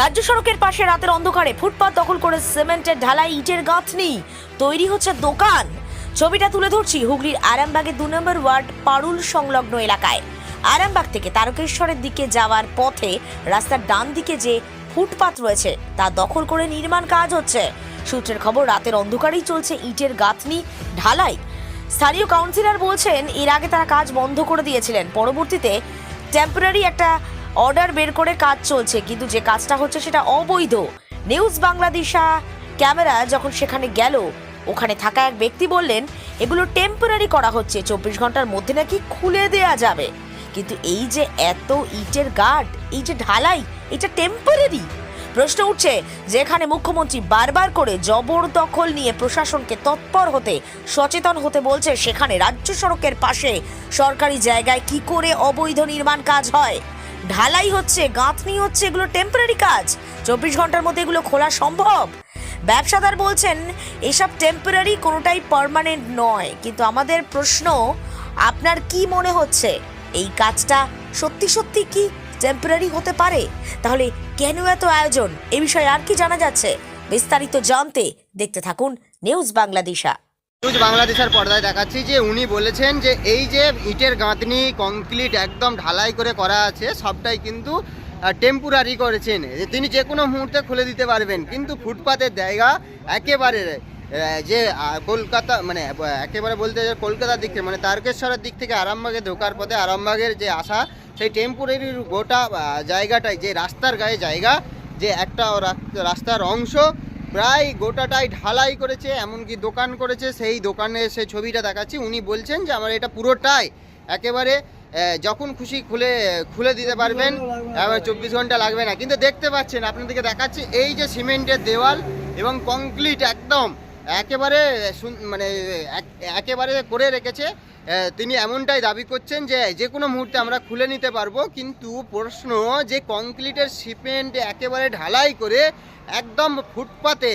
রাজ্য সড়কের পাশে রাতের অন্ধকারে ফুটপাত দখল করে সিমেন্টের ঢালাই ইটের গাঁথনি তৈরি হচ্ছে দোকান। ছবিটা তুলে ধরছি হুগলির আরামবাগের দু নম্বর ওয়ার্ড পারুল সংলগ্ন এলাকায়। আরামবাগ থেকে তারকেশ্বরের দিকে যাওয়ার পথে রাস্তার ডান দিকে যে ফুটপাত রয়েছে, তা দখল করে নির্মাণ কাজ হচ্ছে। সূত্রের খবর, রাতের অন্ধকারেই চলছে ইটের গাঁথনি ঢালাই। স্থানীয় কাউন্সিলর বলছেন, এর আগে তারা কাজ বন্ধ করে দিয়েছিলেন। পরবর্তীতে টেম্পোরারি একটা অর্ডার বের করে কাজ চলছে, কিন্তু যে কাজটা হচ্ছে সেটা অবৈধ। নিউজ বাংলাদেশা ক্যামেরা যখন সেখানে গেল, ওখানে থাকা এক ব্যক্তি বললেন, এগুলো টেম্পোরারি করা হচ্ছে, চব্বিশ ঘণ্টার মধ্যে নাকি খুলে দেয়া যাবে। কিন্তু এই যে এত ইটের গার্ড এই যে ঢালাই, এটা টেম্পোরারি প্রশ্ন উঠছে, যেখানে মুখ্যমন্ত্রী বারবার করে জবরদখল নিয়ে প্রশাসনকে তৎপর হতে, সচেতন হতে বলছে, সেখানে রাজ্য সড়কের পাশে সরকারি জায়গায় কি করে অবৈধ নির্মাণ কাজ হয়? ঢালাই হচ্ছে, গাঁথনি হচ্ছে, এগুলো টেম্পোরারি কাজ। চব্বিশ ঘণ্টার মধ্যে এগুলো খোলা সম্ভব। ব্যবসাদার বলছেন, এসব টেম্পোরারি কোনোটাই পার্মানেন্ট নয়। কিন্তু আমাদের প্রশ্ন, আপনার কি মনে হচ্ছে? এই কাজটা সত্যি সত্যি কি টেম্পোরারি হতে পারে? তাহলে কেন এত আয়োজন? এ বিষয়ে আর কি জানা যাচ্ছে? বিস্তারিত জানতে দেখতে থাকুন নিউজ বাংলাদেশা। নিউজ বাংলাদেশের পর্দায় দেখাচ্ছি যে উনি বলেছেন যে এই যে ইটের গাঁথনি কংক্রিট একদম ঢালাই করে করা আছে, সবটাই কিন্তু টেম্পোরারি করেছেন। তিনি যে কোনো মুহূর্তে খুলে দিতে পারবেন, কিন্তু ফুটপাতের জায়গা একেবারে যে কলকাতা মানে একেবারে বলতে যে কলকাতার দিক থেকে মানে তারকেশ্বরের দিক থেকে আরামবাগে ঢোকার পথে আরামবাগের যে আসা সেই টেম্পোরারির গোটা জায়গাটাই, যে রাস্তার গায়ে জায়গা, যে একটা রাস্তার অংশ প্রায় গোটাটাই ঢালাই করেছে, এমনকি দোকান করেছে, সেই দোকানে সে ছবিটা দেখাচ্ছি। উনি বলছেন যে, আমার এটা পুরোটাই একেবারে যখন খুশি খুলে খুলে দিতে পারবেন, এবার চব্বিশ ঘণ্টা লাগবে না। কিন্তু দেখতে পাচ্ছেন, আপনাদেরকে দেখাচ্ছি, এই যে সিমেন্টের দেওয়াল এবং কংক্রিট একদম একেবারে মানে এক- একেবারে করে রেখেছে। তিনি এমনটাই দাবি করছেন যে যে কোনো মুহূর্তে আমরা খুলে নিতে পারব, কিন্তু প্রশ্ন যে কংক্রিটের সিমেন্ট একেবারে ঢালাই করে একদম ফুটপাতে,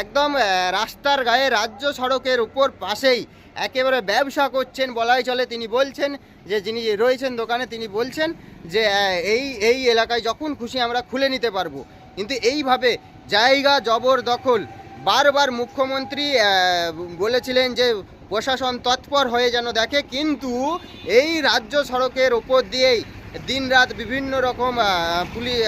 একদম রাস্তার গায়ে রাজ্য সড়কের উপর পাশেই একেবারে ব্যবসা করছেন বলাই চলে। তিনি বলছেন যে, যিনি রয়েছেন দোকানে, তিনি বলছেন যে এই এই এলাকায় যখন খুশি আমরা খুলে নিতে পারব। কিন্তু এইভাবে জায়গা জবরদখল, বারবার মুখ্যমন্ত্রী বলেছিলেন যে, প্রশাসন তৎপর হয়ে যেন দেখে, কিন্তু এই রাজ্য সড়কের ওপর দিয়েই দিনরাত বিভিন্ন রকম পুলিশ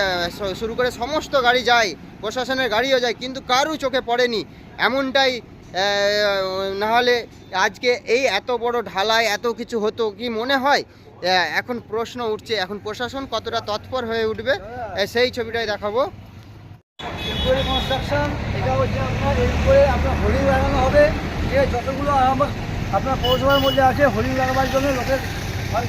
শুরু করে সমস্ত গাড়ি যায়, প্রশাসনের গাড়িও যায়, কিন্তু কারু চোখে পড়েনি। এমনটাই নাহলে আজকে এই এত বড় ঢালাই, এত কিছু হতো, কি মনে হয়? এখন প্রশ্ন উঠছে, এখন প্রশাসন কতটা তৎপর হয়ে উঠবে সেই ছবিটাই দেখাবো। কনস্ট্রাকশন এটা হচ্ছে আপনার এর আপনার হোর্ডিং লাগানো হবে। যে যতগুলো আপনার পৌরসভার মধ্যে আছে হোর্ডিং লাগাবার জন্য লোকের হয়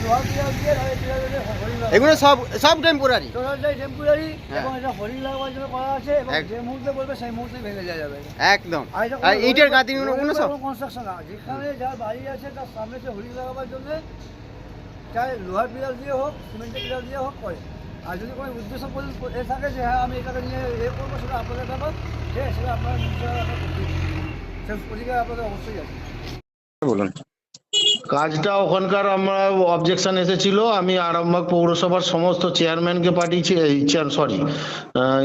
এগুলো সব সব টেম্পোরারি টোটালটাই টেম্পোরারি হ্যাঁ। এবং এটা লাগাবার জন্য করা আছে এবং যে মুহূর্তে বলবে সেই মুহূর্তে ভেঙে যাওয়া যাবে। একদম। আর ইটের কোনো সব কনস্ট্রাকশন আছে যেখানে যার বাড়ি আছে তার সামনে সে লাগাবার জন্য চাই লোহার পিলার দিয়ে হোক সিমেন্টের পিলার দিয়ে হোক করে। আর যদি কোনো উদ্দেশ্য এ থাকে যে হ্যাঁ আমি এটাকে নিয়ে এ করব সেটা আপনাদের ব্যাপার ঠিক আছে সেটা আপনারা অধিকার আপনাদের অবশ্যই আছে। বলুন। কাজটা ওখানকার আমরা অবজেকশন এসেছিল। আমি আরামবাগ পৌরসভার সমস্ত চেয়ারম্যানকে পাঠিয়েছি এই চেয়ার সরি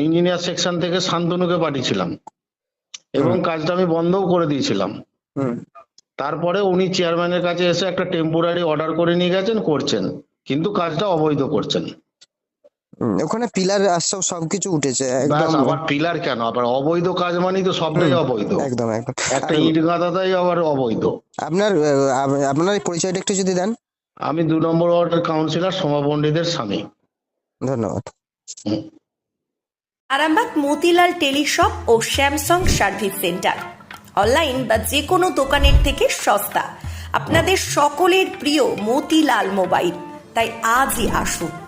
ইঞ্জিনিয়ার সেকশন থেকে শান্তনুকে পাঠিয়েছিলাম। এবং কাজটা আমি বন্ধও করে দিয়েছিলাম। হুম। তারপরে উনি চেয়ারম্যানের কাছে এসে একটা টেম্পোরারি অর্ডার করে নিয়ে গেছেন করছেন। কিন্তু কাজটা অবৈধ করছেন। ওখানে পিলার সব সবকিছু উঠেছে একদম। আবার পিলার কেন? আবার অবৈধ কাজ মানেই তো সবটাই অবৈধ। একদম একদম। একটা ইট গাঁথাটাই আবার অবৈধ। আপনার আহ, আপনার পরিচয়টা একটু যদি দেন। আমি দু নম্বর ওয়ার্ডের কাউন্সিলর সোমা পণ্ডিতের স্বামী। ধন্যবাদ। আরামবাগ মতিলাল টেলিশপ ও স্যামসাং সার্ভিস সেন্টার। অনলাইন বা যে কোনো দোকানের থেকে সস্তা। আপনাদের সকলের প্রিয় মতিলাল মোবাইল। তাই আজই আসুন।